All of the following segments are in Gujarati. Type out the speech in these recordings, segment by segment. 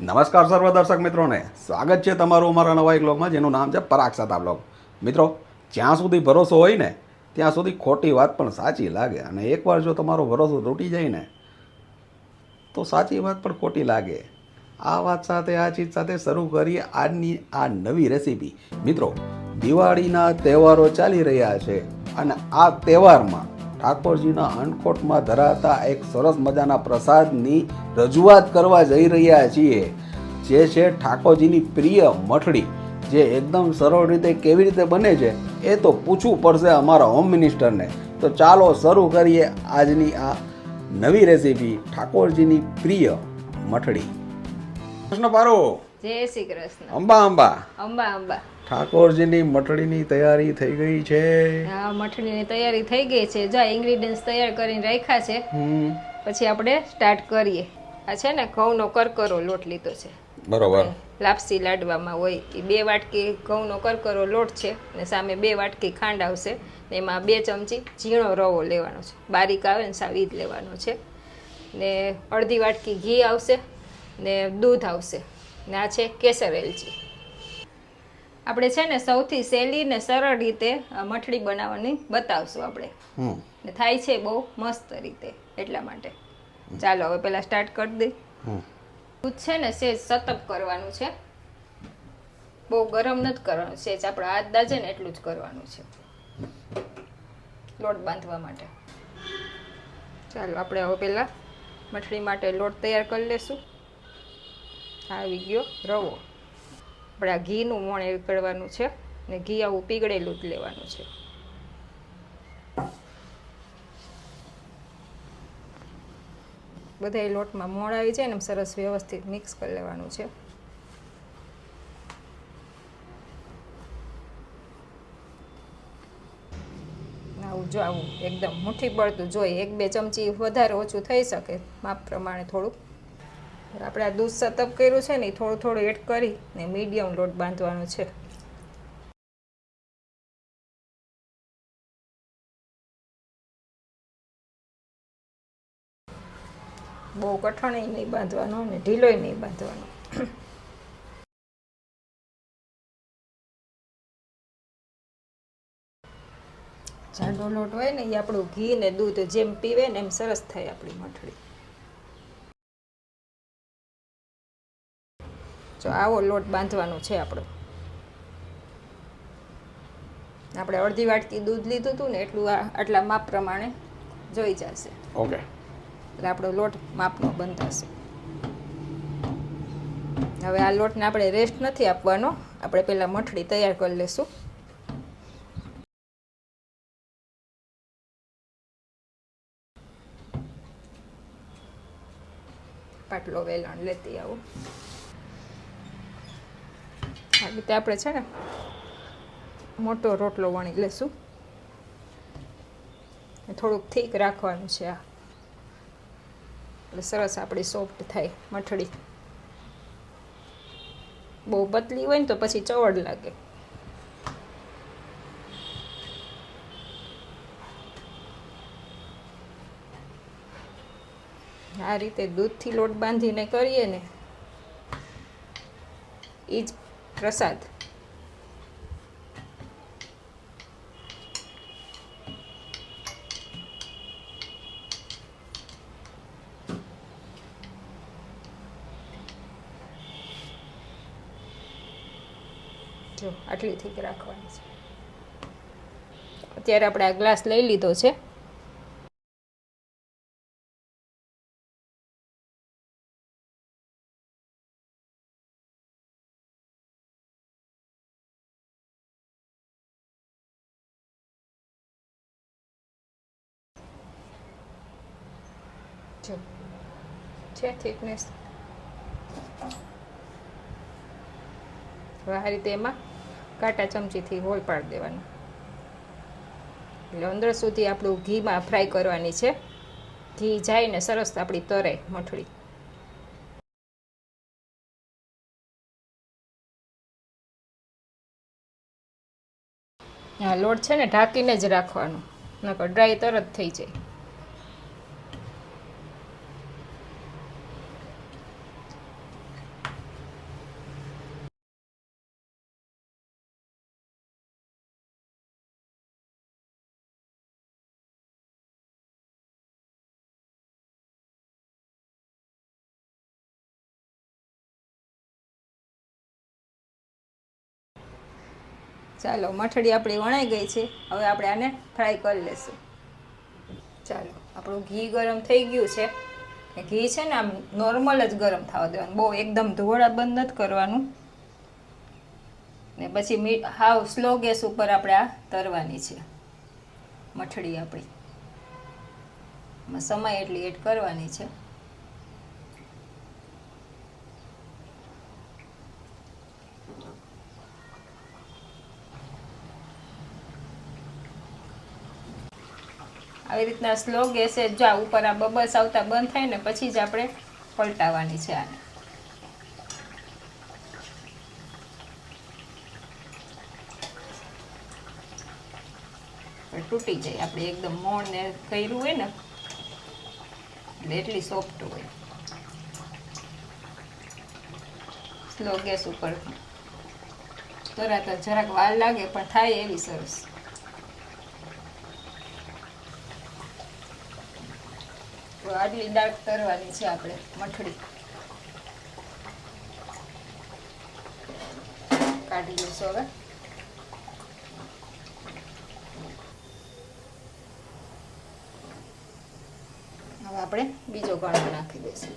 નમસ્કાર સર્વ દર્શક મિત્રોને. સ્વાગત છે તમારું અમારા નવા એક બ્લોગમાં જેનું નામ છે પરાગ સાતા બ્લોગ મિત્રો, જ્યાં સુધી ભરોસો હોય ને, ત્યાં સુધી ખોટી વાત પણ સાચી લાગે. અને એકવાર જો તમારો ભરોસો તૂટી જાય ને, તો સાચી વાત પણ ખોટી લાગે. આ વાત સાથે, આ ચીજ સાથે શરૂ કરીએ આજની આ નવી રેસીપી. મિત્રો, દિવાળીના તહેવારો ચાલી રહ્યા છે અને આ તહેવારમાં ઠાકોરજીના અન્નકોટમાં ધરાતા એક સરસ મજાના પ્રસાદની રજૂઆત કરવા જઈ રહ્યા છીએ. જે છે ઠાકોરજીની પ્રિય મઠડી જે એકદમ સરળ રીતે કેવી રીતે બને છે એ તો પૂછવું પડશે અમારા હોમ મિનિસ્ટરને. તો ચાલો શરૂ કરીએ આજની આ નવી રેસીપી ઠાકોરજીની પ્રિય મઠડી કૃષ્ણ પારો. જય શ્રી કૃષ્ણ. અંબા અંબા. અંબા અંબા. ઠાકોરજીની મઠડીની તૈયારી થઈ ગઈ છે. હા મઠડીની તૈયારી થઈ ગઈ છે. જો ઇન્ગ્રેડિયન્ટ્સ તૈયાર કરીને રાખ્યા છે હમ. પછી આપણે સ્ટાર્ટ કરીએ. આ છે ને ઘઉંનો કરકરો લોટ લીધો છે. બરોબર. લાપસી લાડવામાં હોય એ બે વાટકી ઘઉંનો કરકરો લોટ છે ને સામે બે વાટકી ખાંડ આવશે. ને એમાં બે ચમચી ઝીણો રવો લેવાનો છે. બારીક આવે ને સાવ જ લેવાનો છે. ને અડધી વાટકી ઘી આવશે ને દૂધ આવશે. ને આ છે કેસર એલચી. આપણે છે ને સૌથી સહેલી ને સરળ રીતે મઠડી બનાવવાની બતાવશું આપણે. હમ. ને થાય છે બહુ મસ્ત રીતે એટલા માટે. ચાલો હવે પહેલા સ્ટાર્ટ કરી દઈ. હમ. દૂધ છે ને સેજ સતપ કરવાનું છે. બહુ ગરમ નથી કરવાનું સેજ આપણે હાથ દાજે ને એટલું જ કરવાનું છે. લોટ બાંધવા માટે. ચાલો આપણે હવે પહેલાં મઠડી માટે લોટ તૈયાર કરી લેશું. આવી ગયો રવો. આપણે આ ઘીનું મોણ કરવાનું છે ને ઘી આવું પીગળેલું જ લેવાનું છે. બધા લોટમાં મોણ આવી જાય ને સરસ વ્યવસ્થિત મિક્સ કરી લેવાનું છે. આવું જો આવું એકદમ મુઠ્ઠી પડતું જોઈએ એક બે ચમચી વધારે ઓછું થઈ શકે, માપ પ્રમાણે થોડુંક. આપણે આ દૂધ સતપ કર્યું છે ને થોડું થોડું એડ કરી ને મીડિયમ લોટ બાંધવાનો છે. બહુ કઠણ નહીં બાંધવાનો ને ઢીલોય નહીં બાંધવાનો. જાડો લોટ હોય ને એ આપણું ઘી ને દૂધ જેમ પીવે ને એમ સરસ થાય આપણી મઠડી જો આવો લોટ બાંધવાનો છે આપણો. આપણે અડધી વાટકી દૂધ લીધું હતું ને એટલું આટલા માપ પ્રમાણે જોઈ જશે. ઓકે. એટલે આપણો લોટ માપનો બંધાશે. હવે આ લોટને આપણે રેસ્ટ નથી આપવાનો. આપણે પહેલાં મઠડી તૈયાર કરી લેશું. પાટલો વેલણ લેતી આવું. આ રીતે આપણે છે ને મોટો રોટલો વણી લેશું. થોડુંક થીક રાખવાનું છે આ. એટલે સરસ આપણી સોફ્ટ થાય મઠડી બહુ પતલી હોય ને તો પછી ચવડ લાગે. આ રીતે દૂધથી લોટ બાંધીને કરીએ ને એ જ પ્રસાદ. જો આટલી થીક રાખવાની છે. અત્યારે આપણે આ ગ્લાસ લઈ લીધો છે. જો છે થિકનેસ હવે આ રીતે એમાં કાંટા ચમચીથી હોલ પાડી દેવાનું. એટલે અંદર સુધી આપણું ઘીમાં ફ્રાય કરવાની છે. ઘી જાય ને સરસ આપણી તરે મઠડી લોટ છે ને ઢાંકીને જ રાખવાનો. નકર ડ્રાય તરત થઈ જાય. ચાલો મઠડી આપણી વણાઈ ગઈ છે. હવે આપણે આને ફ્રાય કરી લઈશું ચાલો, આપણું ઘી ગરમ થઈ ગયું છે. ઘી છે ને આમ નોર્મલ જ ગરમ થવા દેવાનું. બહુ એકદમ ધોળા બંધ નથી કરવાનું. ને પછી મી, હાવ સ્લો ગેસ ઉપર આપણે આ તરવાની છે. મઠડી આપણી. સમય એટલી એડ કરવાની છે. આવી રીતના સ્લો ગેસે જો ઉપર આ બબલ્સ આવતા બંધ થાય ને પછી જ આપણે પલટાવવાની છે આને. તૂટી જાય, આપણે એકદમ મોણ ને કર્યું હોય ને, એટલે એટલી સોફ્ટ હોય. સ્લો ગેસ ઉપર. તરત જરાક વાર લાગે, પણ થાય એવી સરસ. આટલી દાળ તરવાની છે આપણે, મઠડી. કાઢી લઈશું હવે. હવે આપણે બીજો ગાળો નાખી દઈશું.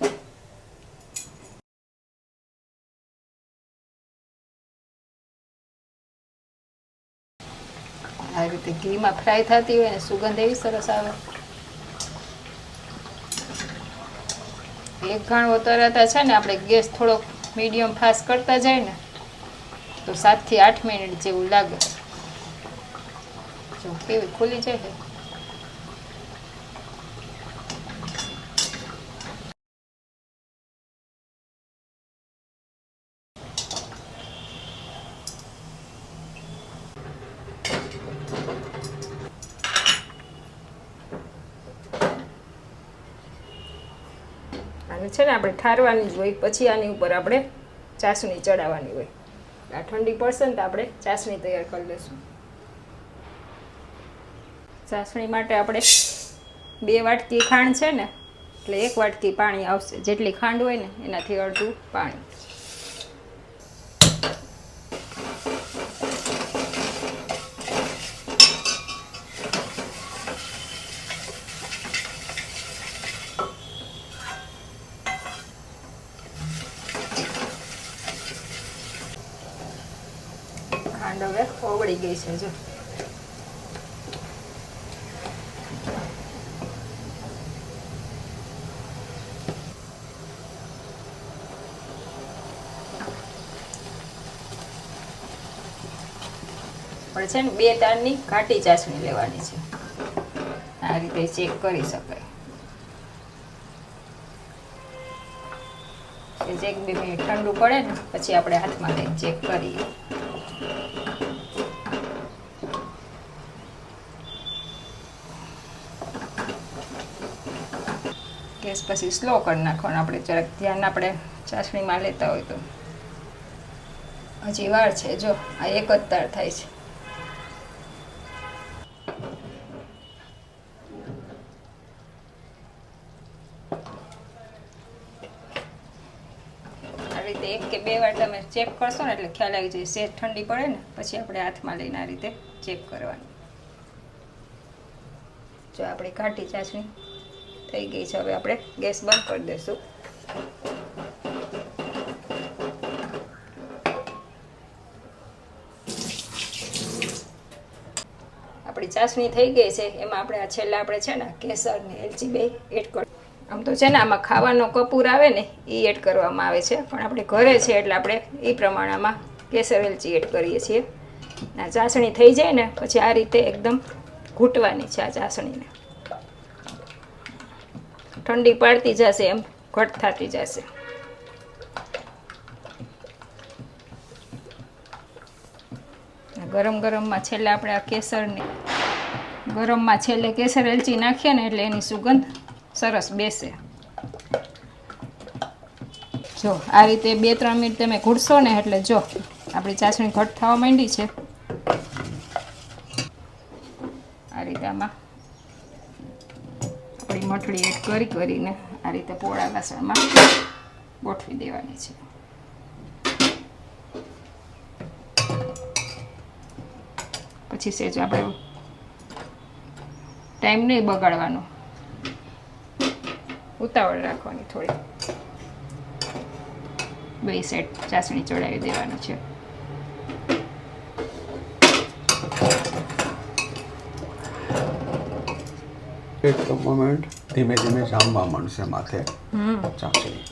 આવી રીતે ઘીમાં ફ્રાય થતી હોય ને સુગંધ એવી સરસ આવે. એક ઘાણવો તરતા છે ને, આપણે ગેસ થોડોક મીડિયમ ફાસ્ટ કરતા જાય ને, તો સાતથી આઠ મિનિટ જેવું લાગે. જો કેવી ખુલી જાય છે છે ને, આપણે ઠારવાની જ હોય, પછી આની ઉપર આપણે ચાસણી ચડાવવાની હોય. આ ઠંડી પડશે ને તો આપણે ચાસણી તૈયાર કરી લઈશું. ચાસણી માટે આપણે બે વાટકી ખાંડ છે ને, એટલે એક વાટકી પાણી આવશે. જેટલી ખાંડ હોય ને, એનાથી અડધું પાણી. ખાંડ હવે ઓગળી ગઈ છે, જો. પણ છે ને, બે તારની ઘાટી ચાસણી લેવાની છે. આ રીતે ચેક કરી શકાય. કે એક બે મિનિટ ઠંડુ પડે ને, પછી આપણે હાથમાં લઈને ચેક કરીએ. ગેસ પછી સ્લો કરી નાખવાનો આપણે. જરાક ધ્યાન આપણે ચાસણીમાં લેતા હોય તો. હજી વાર છે, જો, આ એક જ તાર થાય છે. રીતે એક કે બે વાર તમે ચેક કરશો ને એટલે ખ્યાલ આવી જાય. સેજ ઠંડી પડે ને, પછી આપણે હાથમાં લઈને આ રીતે ચેક કરવાની. જો આપણે કાઢી ચાસણી થઈ ગઈ છે. હવે આપણે ગેસ બંધ કરી દઈશું. આપણી ચાસણી થઈ ગઈ છે. એમાં આપણે આ છેલ્લા આપણે છે ને કેસર ને એલચી બે એડ કર આમ તો છે ને આમાં ખાવાનો કપૂર આવે ને એ એડ કરવામાં આવે છે. પણ આપણે ઘરે છે એટલે આપણે એ પ્રમાણમાં કેસર એલચી એડ કરીએ છીએ. આ ચાસણી થઈ જાય ને, પછી આ રીતે એકદમ ઘૂંટવાની છે આ ચાસણીને. ઠંડી પાડતી જશે, એમ ઘટ થતી જશે. ગરમ ગરમમાં છેલ્લે આપણે આ કેસરને, ગરમમાં છેલ્લે કેસર એલચી નાખીએ ને એટલે એની સુગંધ સરસ બેસે. જો, આ રીતે બે ત્રણ મિનિટ તમે ઘૂડશો ને એટલે જો, આપણી ચાસણી ઘટ થવા માંડી છે આ રીતે આમાં આપણી મઠડી એડ કરી કરીને આ રીતે પોળા વાસણમાં ગોઠવી દેવાની છે. પછી સેજ આપણે ટાઈમ નહીં બગાડવાનો. ઉતાવળ રાખવાની થોડી. બે સેટ ચાસણી ચડાવી દેવાનું છે. એક મોમેન્ટ ધીમે ધીમે જામવા માંડશે માથે. ચાસણી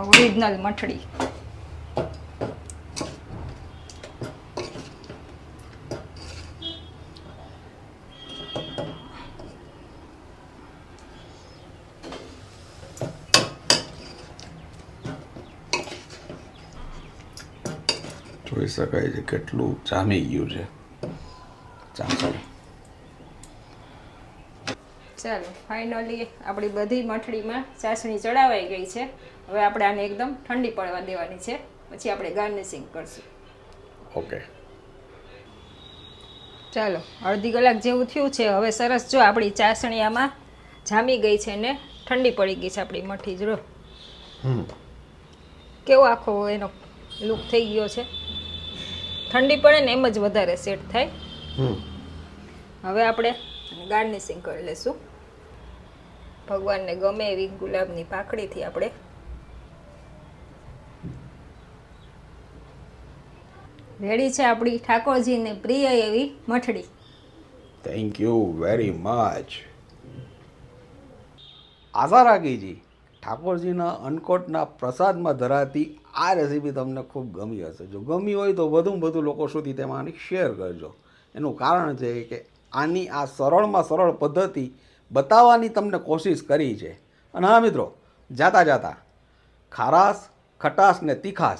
ઓરિજિનલ મઠડી. જોઈ શકાય છે કેટલું જામી ગયું છે. ચાસણી ચાલો ફાઇનલી આપણી બધી મઠડીમાં ચાસણી ચડાવાઈ ગઈ છે. હવે આપણે આને એકદમ ઠંડી પડવા દેવાની છે. પછી આપણે ગાર્નિશિંગ કરશું. ઓકે. ચાલો અડધી કલાક જેવું થયું છે. હવે સરસ જો આપણી ચાસણી આમાં જામી ગઈ છે ને ઠંડી પડી ગઈ છે આપણી મઠી જ હમ. કેવો આખો એનો લુક થઈ ગયો છે. ઠંડી પડે ને એમ જ વધારે સેટ થાય. હમ. હવે આપણે ગાર્નિશિંગ કરી લેશું. ભગવાનને ગમે એવી ગુલાબની પાખડીથી આપણે રેડી છે આપણી ઠાકોરજીને પ્રિય એવી મઠડી. થેન્ક યુ વેરી મચ આશા રાખીજી, ઠાકોરજીના અનકોટના પ્રસાદમાં ધરાતી આ રેસીપી તમને ખૂબ ગમી હશે. જો ગમી હોય તો વધુમાં વધુ લોકો સુધી તેમાં શેર કરજો. એનું કારણ છે કે આની આ સરળમાં સરળ પદ્ધતિ બતાવવાની તમને કોશિશ કરી છે. અને હા મિત્રો, જાતા જાતા, ખારાશ, ખટાશ ને તીખાશ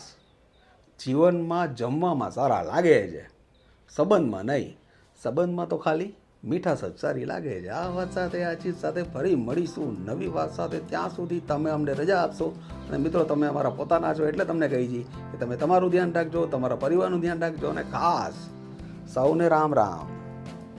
જીવનમાં જમવામાં સારા લાગે છે. સંબંધમાં નહીં. સંબંધમાં તો ખાલી મીઠાશ જ સારી લાગે છે. આ વાત સાથે, આ ચીજ સાથે ફરી મળીશું નવી વાત સાથે. ત્યાં સુધી તમે અમને રજા આપશો. અને મિત્રો, તમે અમારા પોતાના છો એટલે તમને કહી છીએ કે તમે તમારું ધ્યાન રાખજો, તમારા પરિવારનું ધ્યાન રાખજો અને ખાસ સૌને રામ રામ.